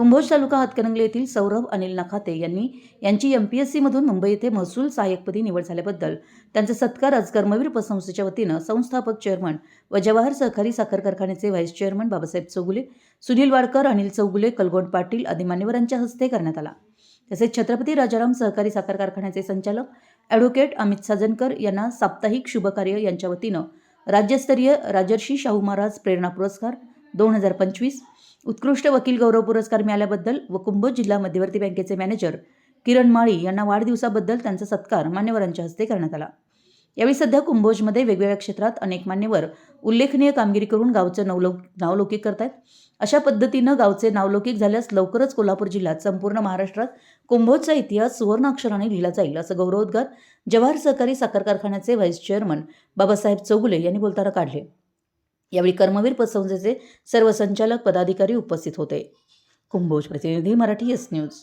कुंभोज तालुका हातकणंगले येथील सौरभ अनिल नखाते यांनी यांची एम पी एस सीमधून मुंबई येथे महसूल सहाय्यकपदी निवड झाल्याबद्दल त्यांचा सत्कार आज कर्मवीर उपसंस्थेच्या वतीनं संस्थापक चेअरमन व जवाहर सहकारी साखर कारखान्याचे व्हाईस चेअरमन बाबासाहेब चौगुले सुनील वाडकर अनिल चौगुले कलगोंड पाटील आदी मान्यवरांच्या हस्ते करण्यात आला. तसेच छत्रपती राजाराम सहकारी साखर कारखान्याचे संचालक ॲडव्होकेट अमित साजनकर यांना साप्ताहिक शुभकार्य यांच्या वतीनं राज्यस्तरीय राजर्षी शाहू महाराज प्रेरणा पुरस्कार दोन हजार पंचवीस. उत्कृष्ट वकील गौरव पुरस्कार मिळाल्याबद्दल व कुंभोज जिल्हा मध्यवर्ती बँकेचे मॅनेजर किरण माळी यांना वाढदिवसाबद्दल त्यांचा सत्कार मान्यवरांच्या हस्ते करण्यात आला. यावेळी सध्या कुंभोजमध्ये वेगवेगळ्या क्षेत्रात अनेक मान्यवर उल्लेखनीय कामगिरी करून गावचं नवलौ नावलौकिक करतायत. अशा पद्धतीनं गावचे नावलौकिक झाल्यास लवकरच कोल्हापूर जिल्ह्यात संपूर्ण महाराष्ट्रात कुंभोजचा इतिहास सुवर्ण अक्षराने लिहिला जाईल असं गौरवोद्गार जवाहर सहकारी साखर कारखान्याचे व्हाईस चेअरमन बाबासाहेब चौगुले यांनी बोलताना काढले. यावेळी कर्मवीर पतसंस्थेचे सर्व संचालक पदाधिकारी उपस्थित होते. कुंभोज प्रतिनिधी मराठी एस न्यूज